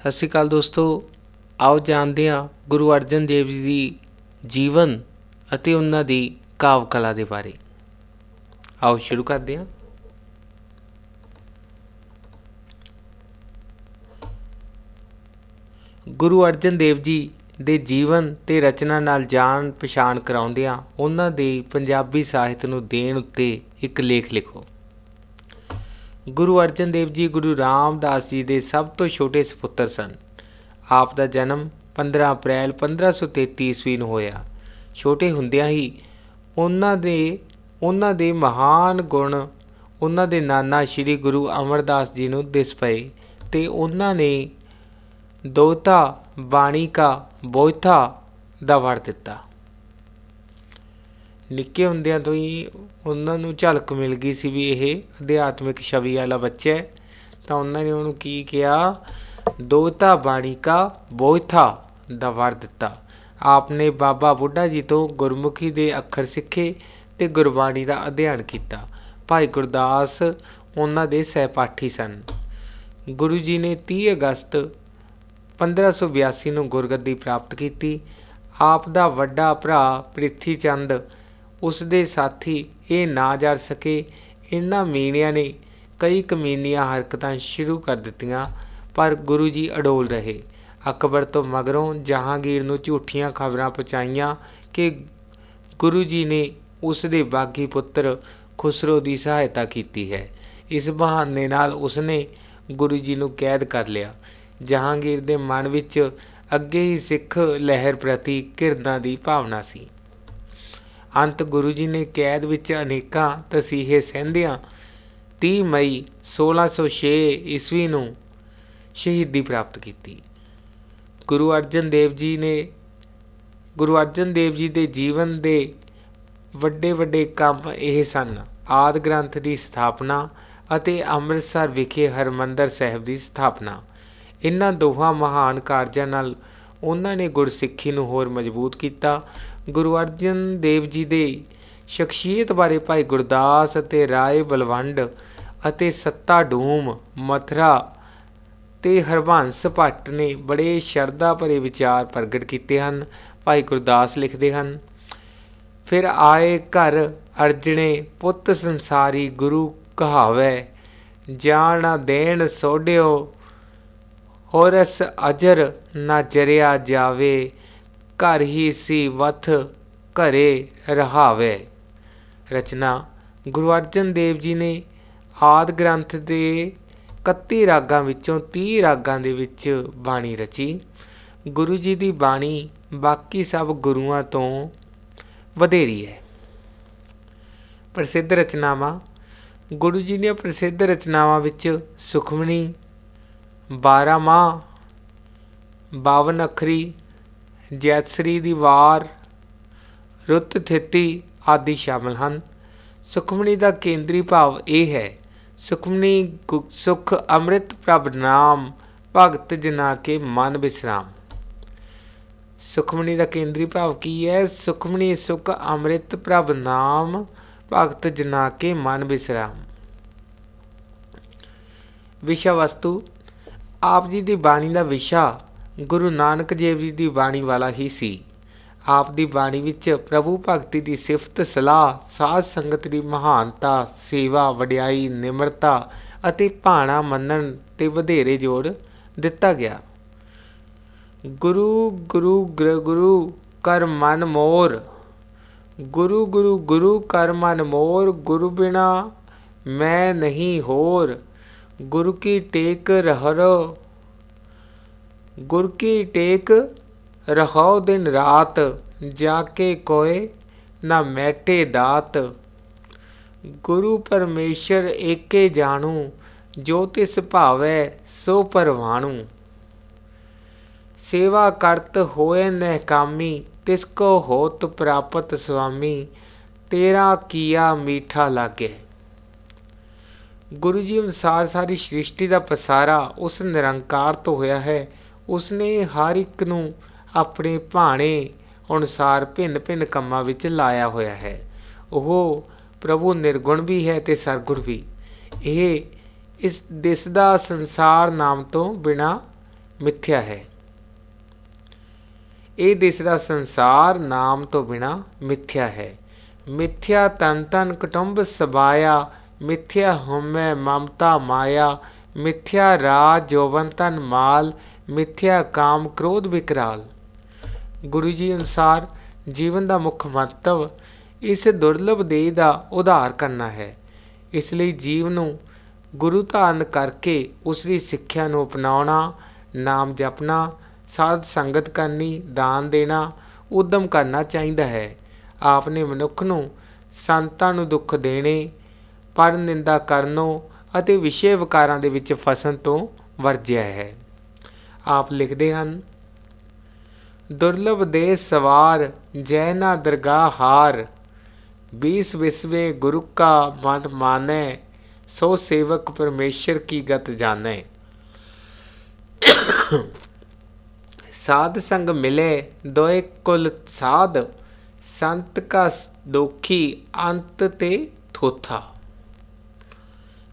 ਸਤਿ ਸ਼੍ਰੀ ਅਕਾਲ ਦੋਸਤੋ। ਆਓ ਜਾਣਦੇ ਹਾਂ ਗੁਰੂ ਅਰਜਨ ਦੇਵ ਜੀ ਦੀ ਜੀਵਨ ਅਤੇ ਉਹਨਾਂ ਦੀ ਕਾਵ ਕਲਾ ਦੇ ਬਾਰੇ। ਆਓ ਸ਼ੁਰੂ ਕਰਦੇ ਹਾਂ। ਗੁਰੂ ਅਰਜਨ ਦੇਵ ਜੀ ਦੇ ਜੀਵਨ ਤੇ ਰਚਨਾ ਨਾਲ ਜਾਣ ਪਛਾਣ ਕਰਾਉਂਦਿਆਂ ਉਹਨਾਂ ਦੇ ਪੰਜਾਬੀ ਸਾਹਿਤ ਨੂੰ ਦੇਣ ਉੱਤੇ ਇੱਕ ਲੇਖ ਲਿਖੋ। ਗੁਰੂ ਅਰਜਨ ਦੇਵ ਜੀ ਗੁਰੂ ਰਾਮਦਾਸ ਜੀ ਦੇ ਸਭ ਤੋਂ ਛੋਟੇ ਸੁਪੁੱਤਰ ਸਨ। ਆਪ ਦਾ ਜਨਮ 15 ਅਪ੍ਰੈਲ 1533 ਈਸਵੀ ਨੂੰ ਹੋਇਆ। ਛੋਟੇ ਹੁੰਦਿਆਂ ਹੀ ਉਹਨਾਂ ਦੇ ਉਹਨਾਂ ਦੇ ਮਹਾਨ ਗੁਣ, ਉਹਨਾਂ ਦੇ ਨਾਨਾ ਸ੍ਰੀ ਗੁਰੂ ਅਮਰਦਾਸ ਜੀ ਨੂੰ ਦਿਸ ਪਏ ਤੇ ਉਹਨਾਂ ਨੇ ਦੋਤਾ ਬਾਣੀ ਕਾ ਬੋਇਥਾ ਦਾ ਵਰ ਦਿੱਤਾ। ਨਿੱਕੇ ਹੁੰਦਿਆਂ ਤੋਂ ਹੀ ਉਹਨਾਂ ਨੂੰ ਝਲਕ ਮਿਲ ਗਈ ਸੀ ਵੀ ਇਹ ਅਧਿਆਤਮਿਕ ਛਵੀ ਵਾਲਾ ਬੱਚਾ ਹੈ। ਤਾਂ ਉਹਨਾਂ ਨੇ ਉਹਨੂੰ ਕੀ ਕਿਹਾ? ਦੋਤਾ ਬਾਣੀ ਕਾ ਬੋਥਾ ਦਾ ਵਰ ਦਿੱਤਾ। ਆਪਨੇ ਬਾਬਾ ਬੁੱਢਾ ਜੀ ਤੋਂ ਗੁਰਮੁਖੀ ਦੇ ਅੱਖਰ ਸਿੱਖੇ ਤੇ ਗੁਰਬਾਣੀ ਦਾ ਅਧਿਐਨ ਕੀਤਾ। ਭਾਈ ਗੁਰਦਾਸ ਉਹਨਾਂ ਦੇ ਸਹਿਪਾਠੀ ਸਨ। ਗੁਰੂ ਜੀ ਨੇ 30 ਅਗਸਤ 1582 ਨੂੰ ਗੁਰਗੱਦੀ ਪ੍ਰਾਪਤ ਕੀਤੀ। ਆਪ ਦਾ ਵੱਡਾ ਭਰਾ ਪ੍ਰਿਥੀ ਚੰਦ ਉਸ ਦੇ ਸਾਥੀ ਇਹ ਨਾ ਜੜ ਸਕੇ, ਇਹਨਾਂ ਮੀਣਿਆਂ ਨੇ ਕਈ ਕਮੀਨੀਆਂ ਹਰਕਤਾਂ ਸ਼ੁਰੂ ਕਰ ਦਿੱਤੀਆਂ, ਪਰ ਗੁਰੂ ਜੀ ਅਡੋਲ ਰਹੇ। ਅਕਬਰ ਤੋਂ ਮਗਰੋਂ ਜਹਾਂਗੀਰ ਨੂੰ ਝੂਠੀਆਂ ਖਬਰਾਂ ਪਹੁੰਚਾਈਆਂ ਕਿ ਗੁਰੂ ਜੀ ਨੇ ਉਸ ਦੇ ਬਾਗੀ ਪੁੱਤਰ ਖੁਸਰੋ ਦੀ ਸਹਾਇਤਾ ਕੀਤੀ ਹੈ। ਇਸ ਬਹਾਨੇ ਨਾਲ ਉਸਨੇ ਗੁਰੂ ਜੀ ਨੂੰ ਕੈਦ ਕਰ ਲਿਆ। ਜਹਾਂਗੀਰ ਦੇ ਮਨ ਵਿੱਚ ਅੱਗੇ ਹੀ ਸਿੱਖ ਲਹਿਰ ਪ੍ਰਤੀ ਕਿਰਦਾਂ ਦੀ ਭਾਵਨਾ ਸੀ। ਅੰਤ ਗੁਰੂ ਜੀ ਨੇ ਕੈਦ ਵਿੱਚ ਅਨੇਕਾਂ ਤਸੀਹੇ ਸਹਿੰਦਿਆਂ 30 ਮਈ 1606 ਈਸਵੀ ਨੂੰ ਸ਼ਹੀਦੀ ਪ੍ਰਾਪਤ ਕੀਤੀ। ਗੁਰੂ ਅਰਜਨ ਦੇਵ ਜੀ ਨੇ, ਗੁਰੂ ਅਰਜਨ ਦੇਵ ਜੀ ਦੇ ਜੀਵਨ ਦੇ ਵੱਡੇ ਵੱਡੇ ਕੰਮ ਇਹ ਸਨ। ਆਦ ਗ੍ਰੰਥ ਦੀ ਸਥਾਪਨਾ ਅਤੇ ਅੰਮ੍ਰਿਤਸਰ ਵਿਖੇ ਹਰਮੰਦਰ ਸਾਹਿਬ ਦੀ ਸਥਾਪਨਾ। ਇਹਨਾਂ ਦੋਹਾਂ ਮਹਾਨ ਕਾਰਜਾਂ ਨਾਲ ਉਹਨਾਂ ਨੇ ਗੁਰਸਿੱਖੀ ਨੂੰ ਹੋਰ ਮਜ਼ਬੂਤ ਕੀਤਾ। ਗੁਰੂ ਅਰਜਨ ਦੇਵ ਜੀ ਦੇ ਸ਼ਖਸੀਅਤ ਬਾਰੇ ਭਾਈ ਗੁਰਦਾਸ ਅਤੇ ਰਾਏ ਬਲਵੰਡ ਅਤੇ ਸੱਤਾ ਡੂਮ, ਮਥਰਾ ਤੇ ਹਰਬੰਸ ਭੱਟ ਨੇ ਬੜੇ ਸ਼ਰਧਾ ਭਰੇ ਵਿਚਾਰ ਪ੍ਰਗਟ ਕੀਤੇ ਹਨ, ਭਾਈ ਗੁਰਦਾਸ ਲਿਖਦੇ ਹਨ। ਫਿਰ ਆਏ ਘਰ ਅਰਜਣੇ, ਪੁੱਤ ਸੰਸਾਰੀ ਗੁਰੂ ਕਹਾਵੇ, ਜਾਣ ਦੇਣ ਸੋਡਿਓ ਹੋਰਸ ਅਜਰ ਨਾ ਜਰਿਆ ਜਾਵੇ। ਘਰ ਹੀ ਸੀ, ਵਥ ਘਰੇ ਰਹਾਵੇ। ਰਚਨਾ, ਗੁਰੂ ਅਰਜਨ ਦੇਵ ਜੀ ਨੇ ਆਦ ਗ੍ਰੰਥ ਦੇ 31 ਰਾਗਾਂ ਵਿੱਚੋਂ 30 ਰਾਗਾਂ ਦੇ ਵਿੱਚ ਬਾਣੀ ਰਚੀ। ਗੁਰੂ ਜੀ ਦੀ ਬਾਣੀ ਬਾਕੀ ਸਭ ਗੁਰੂਆਂ ਤੋਂ ਵਧੇਰੀ ਹੈ। ਪ੍ਰਸਿੱਧ ਰਚਨਾਵਾਂ, ਗੁਰੂ ਜੀ ਦੀਆਂ ਪ੍ਰਸਿੱਧ ਰਚਨਾਵਾਂ ਵਿੱਚ ਸੁਖਮਣੀ 12 ਮਾਹ 52 ਅੱਖਰੀ ਜੈਤਸਰੀ ਦੀ ਵਾਰ, ਰੁੱਤ ਥਿਤੀ ਆਦਿ ਸ਼ਾਮਲ ਹਨ। ਸੁਖਮਣੀ ਦਾ ਕੇਂਦਰੀ ਭਾਵ ਇਹ ਹੈ, ਸੁਖਮਨੀ ਸੁਖ ਅੰਮ੍ਰਿਤ ਪ੍ਰਭ ਨਾਮ, ਭਗਤ ਜਨਾ ਕੇ ਮਨ ਬਿਸਰਾਮ। ਸੁਖਮਣੀ ਦਾ ਕੇਂਦਰੀ ਭਾਵ ਕੀ ਹੈ? ਸੁਖਮਣੀ ਸੁਖ ਅੰਮ੍ਰਿਤ ਪ੍ਰਭ ਨਾਮ, ਭਗਤ ਜਨਾ ਕੇ ਮਨ ਬਿਸਰਾਮ। ਵਿਸ਼ਾ ਵਸਤੂ, ਆਪ ਜੀ ਦੀ ਬਾਣੀ ਦਾ ਵਿਸ਼ਾ ਗੁਰੂ ਨਾਨਕ ਦੇਵ ਜੀ ਦੀ ਬਾਣੀ ਵਾਲਾ ਹੀ ਸੀ। ਆਪ ਦੀ ਬਾਣੀ ਵਿੱਚ ਪ੍ਰਭੂ ਭਗਤੀ ਦੀ ਸਿਫਤ, ਸਲਾਹ, ਸਾਧ ਸੰਗਤ ਦੀ ਮਹਾਨਤਾ, ਸੇਵਾ, ਵਡਿਆਈ, ਨਿਮਰਤਾ ਅਤੇ ਭਾਣਾ ਮੰਨਣ ਤੇ ਵਧੇਰੇ ਜੋੜ ਦਿੱਤਾ ਗਿਆ। ਗੁਰੂ ਗੁਰੂ ਗੁਰੂ, ਕਰ ਮਨ ਮੋਰ। ਗੁਰੂ ਗੁਰੂ ਗੁਰੂ, ਕਰ ਮਨ ਮੋਰ। ਗੁਰੂ ਬਿਨਾ ਮੈਂ ਨਹੀਂ ਹੋਰ। ਗੁਰੂ ਕੀ ਟੇਕ ਰਹਰੋ ਗੁਰ ਕੀ ਟੇਕ ਰਹੋ ਦਿਨ ਰਾਤ, ਜਾ ਕੇ ਕੋਏ ਨਾ ਮੈਟੇ ਦਾਤ। ਗੁਰੂ ਪਰਮੇਸ਼ਰ ਏਕੇ ਜਾਣੂ, ਜੋ ਤਿਸ ਭਾਵੈ ਸੋ ਪਰਵਾਣੂ। ਸੇਵਾ ਕਰਤ ਹੋਏ ਨਹਿਕਾਮੀ ਤਿਸ ਕੋ ਹੋਤ ਪ੍ਰਾਪਤ ਸੁਆਮੀ, ਤੇਰਾ ਕੀਆ ਮੀਠਾ ਲਾਗੇ। ਗੁਰੂ ਜੀ ਅਨੁਸਾਰ ਸਾਰੀ ਸ੍ਰਿਸ਼ਟੀ ਦਾ ਪਸਾਰਾ ਉਸ ਨਿਰੰਕਾਰ ਤੋਂ ਹੋਇਆ ਹੈ ਉਸਨੇ ਹਰ ਇੱਕ ਨੂੰ ਆਪਣੇ ਭਾਣੇ ਅਨੁਸਾਰ ਭਿੰਨ-ਭਿੰਨ ਕੰਮਾਂ ਵਿੱਚ ਲਾਇਆ ਹੋਇਆ ਹੈ। ਉਹ ਪ੍ਰਭੂ ਨਿਰਗੁਣ ਵੀ ਹੈ ਤੇ ਸਰਗੁਣ ਵੀ। ਇਹ ਇਸ ਦਿਸ ਦਾ ਸੰਸਾਰ ਨਾਮ ਤੋਂ ਬਿਨਾ ਮਿੱਥਿਆ ਹੈ। ਇਹ ਦਿਸਦਾ ਸੰਸਾਰ ਨਾਮ ਤੋਂ ਬਿਨਾ ਮਿੱਥਿਆ ਹੈ। ਮਿੱਥਿਆ ਤਨ ਤਨ ਕੁਟੁੰਬ ਸਬਾਇਆ, ਮਿੱਥਿਆ ਹਉਮੈ ਮਮਤਾ ਮਾਇਆ, ਮਿੱਥਿਆ ਰਾਜ ਜੋਵਨ ਤਨ ਮਾਲ ਮਿੱਥਿਆ ਕਾਮ ਕ੍ਰੋਧ ਵਿਕਰਾਲ ਗੁਰੂ ਜੀ ਅਨੁਸਾਰ ਜੀਵਨ ਦਾ ਮੁੱਖ ਮੰਤਵ ਇਸ ਦੁਰਲਭ ਦੇਹ ਦਾ ਉਧਾਰ ਕਰਨਾ ਹੈ। ਇਸ ਲਈ ਜੀਵ ਨੂੰ ਗੁਰੂ ਧਾਰਨ ਕਰਕੇ ਉਸ ਦੀ ਸਿੱਖਿਆ ਨੂੰ ਅਪਣਾਉਣਾ, ਨਾਮ ਜਪਣਾ, ਸਾਧ ਸੰਗਤ ਕਰਨੀ, ਦਾਨ ਦੇਣਾ ਉਦਮ ਕਰਨਾ ਚਾਹੀਦਾ ਹੈ। ਆਪ ਨੇ ਮਨੁੱਖ ਨੂੰ ਸੰਤਾਂ ਨੂੰ ਦੁੱਖ ਦੇਣੇ ਪਰ ਨਿੰਦਾ ਕਰਨੋਂ ਅਤੇ ਵਿਸ਼ੇ ਵਿਕਾਰਾਂ ਦੇ ਵਿੱਚ ਫਸਣ ਤੋਂ ਵਰਜਿਆ ਹੈ। ਆਪ ਲਿਖਦੇ ਹਨ ਦੁਰਲਭ ਦੇ ਸਵਾਰ ਜੈ ਨਾ ਦਰਗਾਹ ਹਾਰ बीस विस्वे गुरु का मन माने सो सेवक परमेश्वर की गत जाने साध संग मिले दोए कुल साध संत का दोखी अंत ते थोथा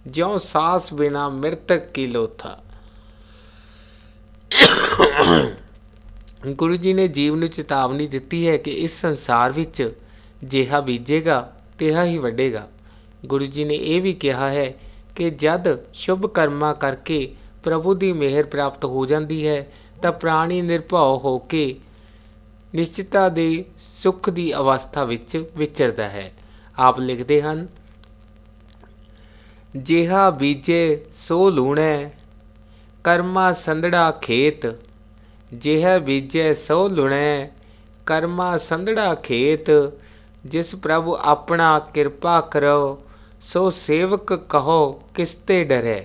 ज्यो सास बिना मृतक की लोथा ਗੁਰੂ ਜੀ ਨੇ ਜੀਵ ਨੂੰ ਚੇਤਾਵਨੀ ਦਿੱਤੀ ਹੈ ਕਿ ਇਸ ਸੰਸਾਰ ਵਿੱਚ ਜਿਹਾ ਬੀਜੇਗਾ, ਤਿਹਾ ਹੀ ਵੱਢੇਗਾ ਗੁਰੂ ਜੀ ਨੇ ਇਹ ਵੀ ਕਿਹਾ ਹੈ ਕਿ ਜਦ ਸ਼ੁਭ ਕਰਮਾਂ ਕਰਕੇ ਪ੍ਰਭੂ ਦੀ ਮਿਹਰ ਪ੍ਰਾਪਤ ਹੋ ਜਾਂਦੀ ਹੈ, ਤਾਂ ਪ੍ਰਾਣੀ ਨਿਰਭਉ ਹੋ ਕੇ ਨਿਸ਼ਚਿਤਾ ਦੇ ਸੁਖ ਦੀ ਅਵਸਥਾ ਵਿੱਚ ਵਿਚਰਦਾ ਹੈ। ਆਪ ਲਿਖਦੇ ਹਨ, ਜਿਹਾ ਬੀਜੇ ਸੋ ਲੂਣੈ, ਕਰਮਾ ਸੰਧੜਾ ਖੇਤ ਜਿਹ ਬੀਜੈ ਸੋ ਲੁਣੈ, ਕਰਮਾ ਸੰਧੜਾ ਖੇਤ, ਜਿਸ ਪ੍ਰਭੂ ਆਪਣਾ ਕਿਰਪਾ ਕਰੋ, ਸੋ ਸੇਵਕ ਕਹੋ ਕਿਸਤੇ ਡਰੈ।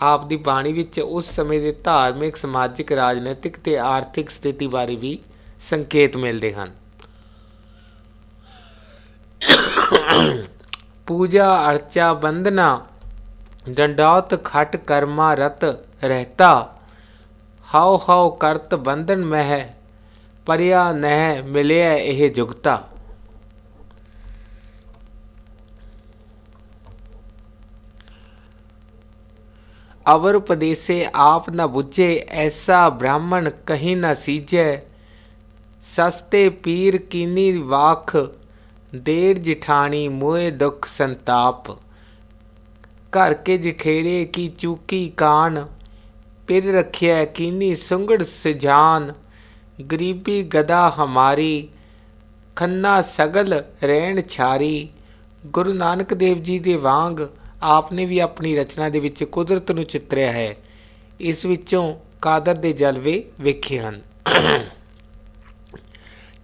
ਆਪ ਦੀ ਬਾਣੀ ਵਿੱਚ ਉਸ ਸਮੇਂ ਦੇ ਧਾਰਮਿਕ, ਸਮਾਜਿਕ, ਰਾਜਨੀਤਿਕ ਤੇ ਆਰਥਿਕ ਸਥਿਤੀ ਬਾਰੇ ਵੀ ਸੰਕੇਤ ਮਿਲਦੇ ਹਨ। ਪੂਜਾ, ਅਰਚਾ ਬੰਦਨਾ ਡੰਡੌਤ ਖਟ, ਕਰਮਾ, ਰਤ, ਰਹਤਾ हाउ हाउ करत बंधन मह परिया नह मिले एह जुगता। अवर पदेसे आप न बुझे, ऐसा ब्राह्मण कहीं न सीजे। सस्ते पीर कीनी वाख, देर जिठानी मोए दुख संताप। करके जिठेरे की चूकी कान ਪਿਰ ਰੱਖਿਆ ਕੀਨੀ ਸੁੰਗੜ ਸਜਾਨ, ਗਰੀਬੀ ਗਦਾ ਹਮਾਰੀ, ਖੰਨਾ ਸਗਲ ਰਹਿਣ ਛਾਰੀ। ਗੁਰੂ ਨਾਨਕ ਦੇਵ ਜੀ ਦੇ ਵਾਂਗ ਆਪ ਨੇ ਵੀ ਆਪਣੀ ਰਚਨਾ ਦੇ ਵਿੱਚ ਕੁਦਰਤ ਨੂੰ ਚਿੱਤਰਿਆ ਹੈ। ਇਸ ਵਿੱਚੋਂ ਕਾਦਰ ਦੇ ਜਲਵੇ ਵੇਖੇ ਹਨ।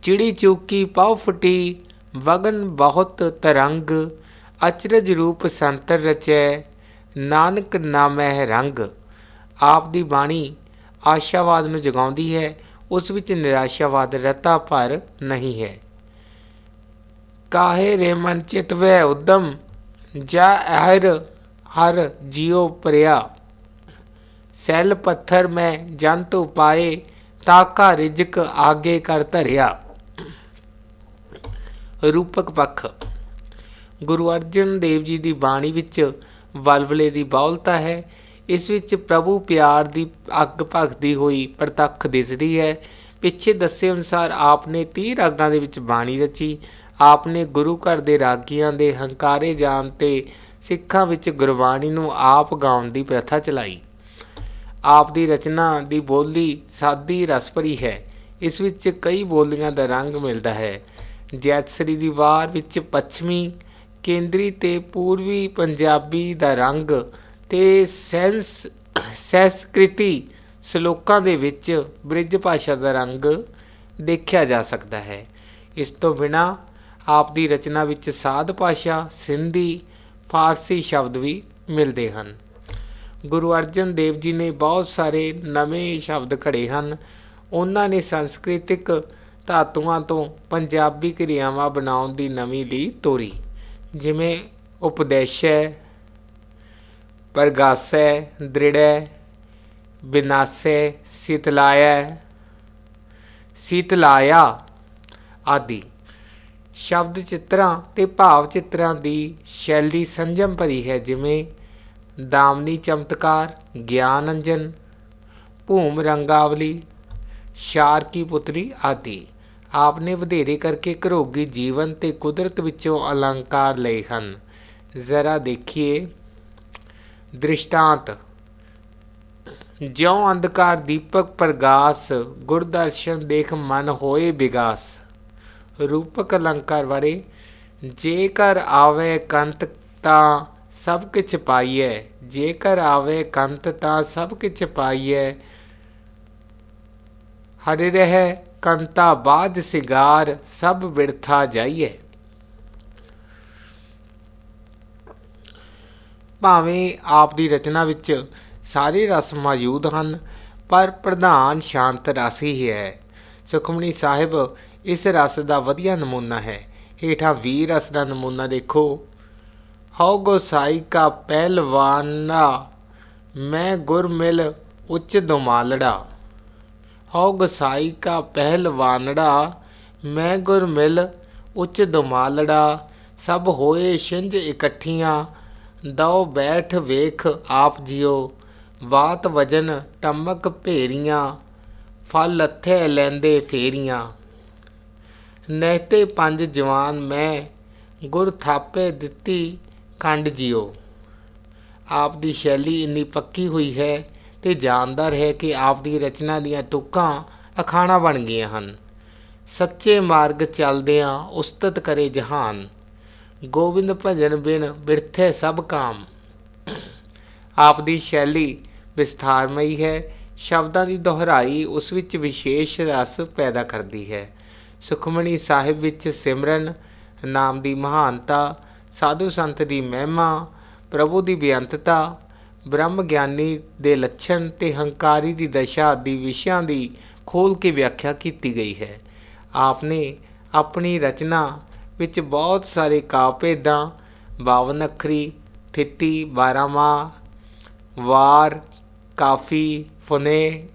ਚਿੜੀ ਚੂਕੀ ਪਾਉ ਫਟੀ, ਵਗਨ ਬਹੁਤ ਤਰੰਗ, ਅਚਰਜ ਰੂਪ ਸੰਤਰ ਰਚੈ, ਨਾਨਕ ਨਾਮੈ ਰੰਗ। ਆਪ ਦੀ ਬਾਣੀ ਆਸ਼ਾਵਾਦ ਨੂੰ ਜਗਾਉਂਦੀ ਹੈ, ਉਸ ਵਿੱਚ ਨਿਰਾਸ਼ਾਵਾਦ ਰਤਾ ਭਰ ਨਹੀਂ ਹੈ। ਕਾਹੇ ਰੇ ਮਨ ਚਿਤਵੈ ਉਦਮ, ਜਾ ਹਰ ਹਰ ਜਿਉ ਪਰਿਆ। ਸੈਲ ਪੱਥਰ ਮੈਂ ਜੰਤ ਪਾਏ ਤਾਕਾ ਰਿਜਕ ਆਗੇ ਕਰ ਧਰਿਆ। ਰੂਪਕ ਪੱਖ। ਗੁਰੂ ਅਰਜਨ ਦੇਵ ਜੀ ਦੀ ਬਾਣੀ ਵਿੱਚ ਵਲਵਲੇ ਦੀ ਬਹੁਲਤਾ ਹੈ ਇਸ ਵਿੱਚ ਪ੍ਰਭੂ ਪਿਆਰ ਦੀ ਅੱਗ ਭਖਦੀ ਹੋਈ ਪ੍ਰਤੱਖ ਦਿਸਦੀ ਹੈ। ਪਿੱਛੇ ਦੱਸੇ ਅਨੁਸਾਰ ਆਪ ਨੇ 30 ਰਾਗਾਂ ਦੇ ਵਿੱਚ ਬਾਣੀ ਰਚੀ। ਆਪ ਨੇ ਗੁਰੂ ਘਰ ਦੇ ਰਾਗੀਆਂ ਦੇ ਹੰਕਾਰੇ ਜਾਣ ਤੇ ਸਿੱਖਾਂ ਵਿੱਚ ਗੁਰਬਾਣੀ ਨੂੰ ਆਪ ਗਾਉਣ ਦੀ ਪ੍ਰਥਾ ਚਲਾਈ। ਆਪ ਦੀ ਰਚਨਾ ਦੀ ਬੋਲੀ ਸਾਦੀ ਰਸਪਰੀ ਹੈ। ਇਸ ਵਿੱਚ ਕਈ ਬੋਲੀਆਂ ਦਾ ਰੰਗ ਮਿਲਦਾ ਹੈ। ਜੈਤਸਰੀ ਦੀ ਵਾਰ ਵਿੱਚ ਪੱਛਮੀ, ਕੇਂਦਰੀ ਤੇ ਪੂਰਬੀ ਪੰਜਾਬੀ ਦਾ ਰੰਗ ਤੇ ਸੈਂਸ, ਸੈਸਕ੍ਰਿਤੀ ਸ਼ਲੋਕਾਂ ਦੇ ਵਿੱਚ ਬ੍ਰਿਜ ਭਾਸ਼ਾ ਦਾ ਰੰਗ ਦੇਖਿਆ ਜਾ ਸਕਦਾ ਹੈ। ਇਸ ਤੋਂ ਬਿਨਾ ਆਪ ਦੀ ਰਚਨਾ ਵਿੱਚ ਸਾਧ ਭਾਸ਼ਾ, ਸਿੰਧੀ, ਫਾਰਸੀ ਸ਼ਬਦ ਵੀ ਮਿਲਦੇ ਹਨ। ਗੁਰੂ ਅਰਜਨ ਦੇਵ ਜੀ ਨੇ ਬਹੁਤ ਸਾਰੇ ਨਵੇਂ ਸ਼ਬਦ ਘੜੇ ਹਨ। ਉਹਨਾਂ ਨੇ ਸੰਸਕ੍ਰਿਤਿਕ ਧਾਤੂਆਂ ਤੋਂ ਪੰਜਾਬੀ ਕਿਰਿਆਵਾਂ ਬਣਾਉਣ ਦੀ ਨਵੀਂ ਲੀ ਤੋਰੀ, ਜਿਵੇਂ ਉਪਦੇਸ਼ੈ ਪਰਗਾਸੈ ਦ੍ਰਿੜੈ, ਬਿਨਾਸੈ ਸੀਤਲਾਇਐ ਸੀਤਲਾਇਆ ਆਦਿ। ਸ਼ਬਦ ਚਿੱਤਰਾਂ ਤੇ ਭਾਵ ਚਿੱਤਰਾਂ ਦੀ ਸ਼ੈਲੀ ਸੰਜਮ ਭਰੀ ਹੈ, ਜਿਵੇਂ ਦਾਮਨੀ ਚਮਤਕਾਰ, ਗਿਆਨ ਅੰਜਨ, ਭੂਮ ਰੰਗਾਵਲੀ ਸ਼ਾਰ ਕੀ ਪੁੱਤਰੀ ਆਦਿ। ਆਪਨੇ ਵਧੇਰੇ ਕਰਕੇ ਘਰੋਗੀ ਜੀਵਨ ਤੇ ਕੁਦਰਤ ਵਿੱਚੋਂ ਅਲੰਕਾਰ ਲਏ ਹਨ। ਜ਼ਰਾ ਦੇਖੀਏ। ਦ੍ਰਿਸ਼ਟਾਂਤ। ਜਿਉ ਅੰਧਕਾਰ ਦੀਪਕ ਪ੍ਰਗਾਸ, ਗੁਰਦਰਸ਼ਨ ਦੇਖ ਮਨ ਹੋਏ ਵਿਗਾਸ ਰੂਪਕ ਅਲੰਕਾਰ ਬਾਰੇ ਜੇਕਰ ਆਵੇ ਕੰਤ ਤਾਂ ਸਭ ਕਿਛ ਪਾਈਐ। ਜੇਕਰ ਆਵੇ ਕੰਤ ਤਾਂ ਸਭ ਕਿਛ ਪਾਈਐ। ਹਰਿ ਰਹਿ ਕੰਤਾ ਬਾਜ ਸਿਗਾਰ, ਸਭ ਵਿਰਥਾ ਜਾਈਏ ਭਾਵੇਂ ਆਪ ਦੀ ਰਚਨਾ ਵਿੱਚ ਸਾਰੇ ਰਸ ਮੌਜੂਦ ਹਨ, ਪਰ ਪ੍ਰਧਾਨ ਸ਼ਾਂਤ ਰਸ ਹੀ ਹੈ। ਸੁਖਮਣੀ ਸਾਹਿਬ, ਇਸ ਰਸ ਦਾ ਵਧੀਆ ਨਮੂਨਾ ਹੈ। ਹੇਠਾਂ ਵੀਰ ਰਸ ਦਾ ਨਮੂਨਾ ਦੇਖੋ। ਹਉ ਗੋਸਾਈ ਕਾ ਪਹਿਲਵਾਨਾ, ਮੈਂ ਗੁਰ ਮਿਲ ਉੱਚ ਦੁਮਾਲੜਾ। ਹਉ ਗਸਾਈ ਕਾ ਪਹਿਲਵਾਨੜਾ, ਮੈਂ ਗੁਰ ਮਿਲ ਉੱਚ ਦੁਮਾਲੜਾ। ਸਭ ਹੋਏ ਛਿੰਝ ਇਕੱਠੀਆਂ ਦਉ ਬੈਠ ਵੇਖ ਆਪ ਜਿਓ ਬਾਤ ਵਜਨ ਟਮਕ ਭੇਰੀਆਂ, ਫਲ ਲੱਥੇ ਲੈਂਦੇ ਫੇਰੀਆਂ। ਨਹਿਤੇ ਪੰਜ ਜਵਾਨ ਮੈਂ, ਗੁਰ ਥਾਪੇ ਦਿੱਤੀ ਖੰਡ ਜਿਓ ਆਪ ਦੀ ਸ਼ੈਲੀ ਇੰਨੀ ਪੱਕੀ ਹੋਈ ਹੈ ਤੇ ਜਾਣਦਾਰ ਹੈ ਕਿ ਆਪ ਦੀ ਰਚਨਾ ਦੀਆਂ ਤੁਕਾਂ ਅਖਾਣਾ ਬਣ ਗਈਆਂ ਹਨ। ਸੱਚੇ ਮਾਰਗ ਚੱਲਦਿਆਂ ਉਸਤਤ ਕਰੇ ਜਹਾਨ। ਗੋਬਿੰਦ ਭਜਨ ਬਿਨ ਬਿਰਥੇ ਸਭ ਕਾਮ। ਆਪ ਦੀ ਸ਼ੈਲੀ ਵਿਸਥਾਰਮਈ ਹੈ। ਸ਼ਬਦਾਂ ਦੀ ਦੁਹਰਾਈ ਉਸ ਵਿੱਚ ਵਿਸ਼ੇਸ਼ ਰਸ ਪੈਦਾ ਕਰਦੀ ਹੈ। ਸੁਖਮਣੀ ਸਾਹਿਬ ਵਿੱਚ ਸਿਮਰਨ, ਨਾਮ ਦੀ ਮਹਾਨਤਾ, ਸਾਧੂ ਸੰਤ ਦੀ ਮਹਿਮਾ, ਪ੍ਰਭੂ ਦੀ ਬੇਅੰਤਤਾ, ਬ੍ਰਹਮ ਗਿਆਨੀ ਦੇ ਲੱਛਣ ਤੇ ਹੰਕਾਰੀ ਦੀ ਦਸ਼ਾ ਆਦਿ ਵਿਸ਼ਿਆਂ ਦੀ ਖੋਲ ਕੇ ਵਿਆਖਿਆ ਕੀਤੀ ਗਈ ਹੈ। ਆਪਨੇ ਆਪਣੀ ਰਚਨਾ ਵਿੱਚ ਬਹੁਤ ਸਾਰੇ ਕਾਪੇਦਾਂ 52 ਅੱਖਰੀ, ਥਿੱਤੀ 12 ਮਾ ਵਾਰ, ਕਾਫੀ, ਫੁਨੇ,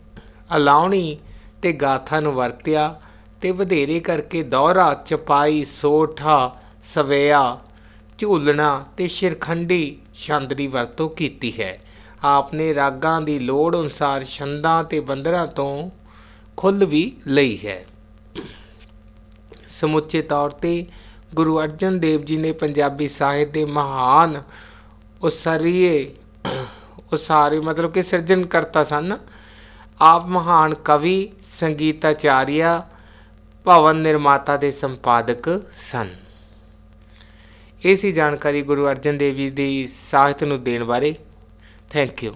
ਅਲਾਉਣੀ ਤੇ ਗਾਥਾ ਨੂੰ ਵਰਤਿਆ ਤੇ ਵਧੇਰੇ ਕਰਕੇ ਦੌਰਾ, ਚਪਾਈ, ਸੋਠਾ, ਸਵੇਆ, ਝੂਲਣਾ ਤੇ ਸ਼ਿਰਖੰਡੀ ਛੰਦ ਦੀ ਵਰਤੋਂ ਕੀਤੀ ਹੈ। ਆਪ ਨੇ ਰਾਗਾਂ ਦੀ ਲੋੜ ਅਨੁਸਾਰ ਛੰਦਾਂ ਤੇ ਬੰਦਰਾਂ ਤੋਂ ਖੁੱਲ ਵੀ ਲਈ ਹੈ। ਸਮੁੱਚੇ ਤੌਰ ਤੇ ਗੁਰੂ ਅਰਜਨ ਦੇਵ ਜੀ ਨੇ ਪੰਜਾਬੀ ਸਾਹਿਤ ਦੇ ਮਹਾਨ ਉਸਾਰੀਏ, ਉਸਾਰੀ ਮਤਲਬ ਕਿ ਸਿਰਜਣ ਕਰਤਾ ਸਨ। ਆਪ ਮਹਾਨ ਕਵੀ, ਸੰਗੀਤਾਚਾਰੀਆ, ਭਵਨ ਨਿਰਮਾਤਾ ਦੇ ਸੰਪਾਦਕ ਸਨ। ਇਹ ਸੀ ਜਾਣਕਾਰੀ ਗੁਰੂ ਅਰਜਨ ਦੇਵ ਜੀ ਦੀ ਸਾਹਿਤ ਨੂੰ ਦੇਣ ਬਾਰੇ। Thank you